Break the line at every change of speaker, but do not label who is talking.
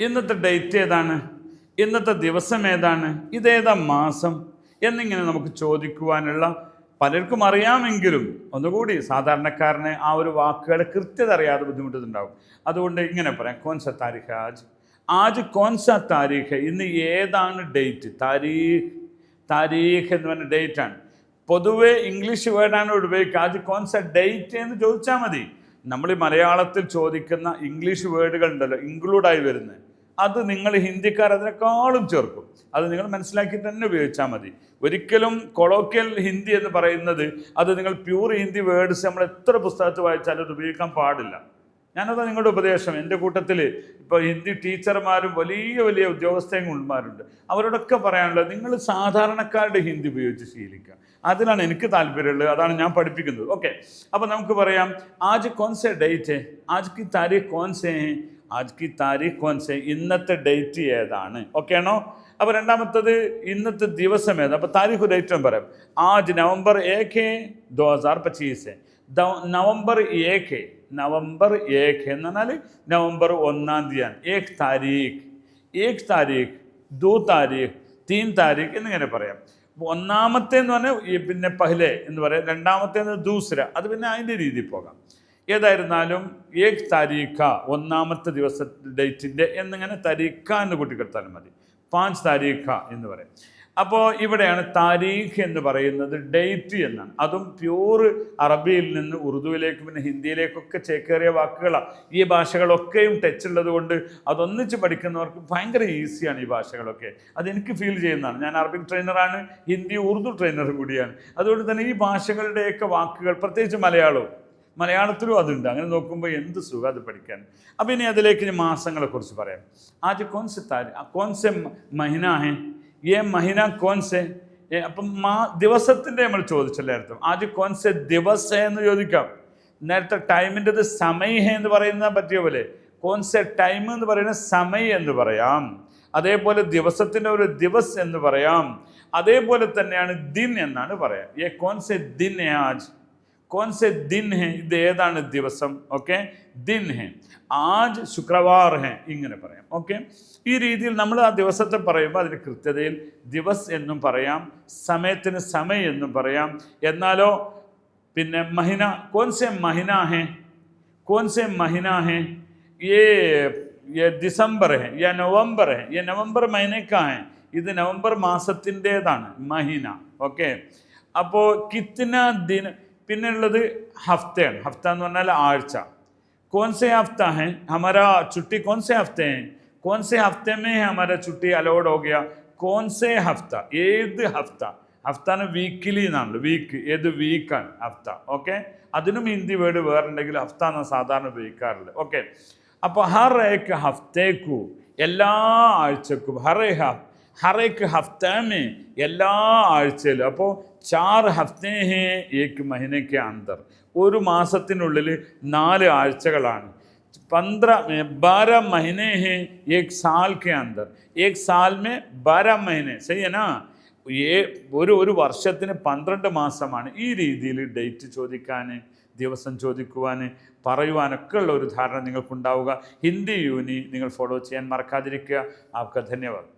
ഇന്നത്തെ ഡേറ്റ് ഏതാണ്? ഇന്നത്തെ ദിവസം ഏതാണ്? ഇതേതാ മാസം? എന്നിങ്ങനെ നമുക്ക് ചോദിക്കുവാനുള്ള പലർക്കും അറിയാമെങ്കിലും ഒന്നുകൂടി സാധാരണക്കാരനെ ആ ഒരു വാക്കുകളെ കൃത്യത അറിയാതെ ബുദ്ധിമുട്ടുന്നുണ്ടാവും. അതുകൊണ്ട് ഇങ്ങനെ പറയാം. കോൻസ താരിഖ് ആജ്. ആജ് കോൻസ താരീഖ്. ഇന്ന് ഏതാണ് ഡേറ്റ് താരീഖ്. താരീഖ് എന്ന് പറഞ്ഞ ഡേറ്റ് ആണ്. പൊതുവെ ഇംഗ്ലീഷ് വേർഡാണ് ഉപയോഗിക്കുക. ആജ് കോൻസ ഡേറ്റ് എന്ന് ചോദിച്ചാൽ മതി. നമ്മൾ ഈ മലയാളത്തിൽ ചോദിക്കുന്ന ഇംഗ്ലീഷ് വേർഡുകൾ ഉണ്ടല്ലോ ഇൻക്ലൂഡായി വരുന്നത്. അത് നിങ്ങൾ ഹിന്ദിക്കാർ അതിനേക്കാളും ചേർക്കും. അത് നിങ്ങൾ മനസ്സിലാക്കി തന്നെ ഉപയോഗിച്ചാൽ മതി. ഒരിക്കലും കൊളോക്കിയൽ ഹിന്ദി എന്ന് പറയുന്നത് അത് നിങ്ങൾ പ്യൂർ ഹിന്ദി വേർഡ്സ് നമ്മൾ എത്ര പുസ്തകത്തിൽ വായിച്ചാലും അത് ഉപയോഗിക്കാൻ പാടില്ല. ഞാനത് നിങ്ങളുടെ ഉപദേശം. എന്റെ കൂട്ടത്തിൽ ഇപ്പോൾ ഹിന്ദി ടീച്ചർമാരും വലിയ വലിയ ഉദ്യോഗസ്ഥന്മാരുണ്ട്. അവരോടൊക്കെ പറയാനുള്ളത് നിങ്ങൾ സാധാരണക്കാരുടെ ഹിന്ദി ഉപയോഗിച്ച് ശീലിക്കുക. അതിലാണ് എനിക്ക് താല്പര്യമുള്ളത്. അതാണ് ഞാൻ പഠിപ്പിക്കുന്നത്. ഓക്കെ. അപ്പോൾ നമുക്ക് പറയാം. ആജ് കോൺസെ ഡേറ്റ്? ആജ് കി താരീഖ് കോൺസെ? ആജ് കി താരീഖ് കോൺസെ ഇന്നത്തെ ഡേറ്റ് ഏതാണ്? ഓക്കെ ആണോ? അപ്പോൾ രണ്ടാമത്തത് ഇന്നത്തെ ദിവസം ഏതാണ്? അപ്പോൾ താരീഖ് ഡേറ്റ് പറയാം. ആജ് നവംബർ ഏക്ക് ദോ ഹസാർ പച്ചീസ് നവംബർ ഏക്ക് നവംബർ ഏക്ക് എന്ന് പറഞ്ഞാൽ നവംബർ ഒന്നാം തീയതിയാണ്. ഏക് താരീഖ് ഏക് താരീഖ് ദോ താരീഖ് തീൻ താരീഖ് എന്നിങ്ങനെ പറയാം. ഒന്നാമത്തെ എന്ന് പറഞ്ഞാൽ പിന്നെ പഹ്ലെ എന്ന് പറയാം. രണ്ടാമത്തെ ദൂസര. അത് പിന്നെ അതിന്റെ രീതിയിൽ പോകാം. ഏതായിരുന്നാലും ഏക് താരീഖ ഒന്നാമത്തെ ദിവസ ഡേറ്റിന്റെ എന്നിങ്ങനെ തരീഖ എന്ന് കൂട്ടിക്കെടുത്താലും മതി. പാഞ്ച് താരീഖ എന്ന് പറയും. അപ്പോൾ ഇവിടെയാണ് താരീഖ് എന്ന് പറയുന്നത് ഡേറ്റ് എന്നാണ്. അതും പ്യൂർ അറബിയിൽ നിന്ന് ഉറുദുവിലേക്ക് പിന്നെ ഹിന്ദിയിലേക്കൊക്കെ ചേക്കേറിയ വാക്കുകളാണ്. ഈ ഭാഷകളൊക്കെയും ടച്ച് ഉള്ളത് കൊണ്ട് അതൊന്നിച്ച് പഠിക്കുന്നവർക്ക് ഭയങ്കര ഈസിയാണ് ഈ ഭാഷകളൊക്കെ. അതെനിക്ക് ഫീൽ ചെയ്യുന്നതാണ്. ഞാൻ അറബിക് ട്രെയിനറാണ് ഹിന്ദി ഉറുദു ട്രെയിനർ കൂടിയാണ്. അതുകൊണ്ട് തന്നെ ഈ ഭാഷകളുടെയൊക്കെ വാക്കുകൾ പ്രത്യേകിച്ച് മലയാളവും മലയാളത്തിലും അതുണ്ട്. അങ്ങനെ നോക്കുമ്പോൾ എന്ത് സുഖം അത് പഠിക്കാൻ. അപ്പം ഇനി അതിലേക്ക് ഇനി മാസങ്ങളെക്കുറിച്ച് പറയാം. ആദ്യം കോൺസെ താരി കോൺസെ മഹിന ഹേ ഏ മഹിന കോൺസെ അപ്പം മാ ദിവസത്തിന്റെ നമ്മൾ ചോദിച്ചല്ലേ അർത്ഥം. ആദ്യം കോൺസെ ദിവസ എന്ന് ചോദിക്കാം. നേരത്തെ ടൈമിന്റെത് സമയ എന്ന് പറയുന്ന പറ്റിയ പോലെ കോൺസെ ടൈം എന്ന് പറയുന്ന സമയ എന്ന് പറയാം. അതേപോലെ ദിവസത്തിന്റെ ഒരു ദിവസ് എന്ന് പറയാം. അതേപോലെ തന്നെയാണ് ദിൻ എന്നാണ് പറയാം. ഏ കോൺസെ ദിൻ ആജ്. कौन से दिन है ഇത് ഏതാണ് ദിവസം ഓക്കെ ദിൻ ഹെ ആജ് ശുക്രവാർ ഹെ ഇങ്ങനെ പറയാം ഓക്കെ ഈ രീതിയിൽ നമ്മൾ ആ ദിവസത്തെ പറയുമ്പോൾ അതിന് കൃത്യതയിൽ ദിവസ് എന്നും പറയാം സമയത്തിന് സമയം എന്നും പറയാം എന്നാലോ പിന്നെ മഹിന കോൻ സെ മഹിന ഹെ കോൻ സെ മഹിന ഹെ ये ये दिसंबर है या नवंबर है ये नवंबर महीने का है ഇത് നവംബർ മാസത്തിൻ്റേതാണ് മഹിന ഓക്കെ അപ്പോൾ കിത്തന ദിന പിന്നെ ഉള്ളത് ഹഫ്തയാണ് ഹഫ്ത എന്ന് പറഞ്ഞാൽ ആഴ്ച कौन से हफ्ता है हमारा छुट्टी कौन से हफ्ते हैं कौन से हफ्ते में हमारा छुट्टी अलाउड हो गया कौन से हफ्ता ഏത് ഹഫ്ത ഹഫ്താന് വീക്കിലി എന്നാണല്ലോ വീക്ക് ഏത് വീക്കാണ് ഹഫ്ത ഓക്കെ അതിനും ഹിന്ദി വേർഡ് വേറുണ്ടെങ്കിൽ ഹഫ്ത എന്നാണ് സാധാരണ ഉപയോഗിക്കാറുള്ളത് ഓക്കെ അപ്പോൾ ഹർ ഏക്ക് ഹഫ്തേക്കു എല്ലാ ആഴ്ചക്കും ഹർ ഏ ഹ ഹർ ഏക്ക് ഹഫ്തമേ എല്ലാ ആഴ്ചയിലും അപ്പോൾ ചാർ ഹഫ്തേ ഹേ ഏക്ക് മഹിനയ്ക്ക് അന്തർ ഒരു മാസത്തിനുള്ളിൽ നാല് ആഴ്ചകളാണ് पंद्रह बारह महीने हैं एक साल के अंदर एक साल में बारह महीने सही है ना ഏ ഒരു ഒരു വർഷത്തിന് പന്ത്രണ്ട് മാസമാണ് ഈ രീതിയിൽ ഡേറ്റ് ചോദിക്കാൻ ദിവസം ചോദിക്കുവാൻ പറയുവാനൊക്കെ ഉള്ള ഒരു ധാരണ നിങ്ങൾക്കുണ്ടാവുക ഹിന്ദി യൂനി നിങ്ങൾ ഫോളോ ചെയ്യാൻ മറക്കാതിരിക്കുക ആർക്ക് ധന്യവാദം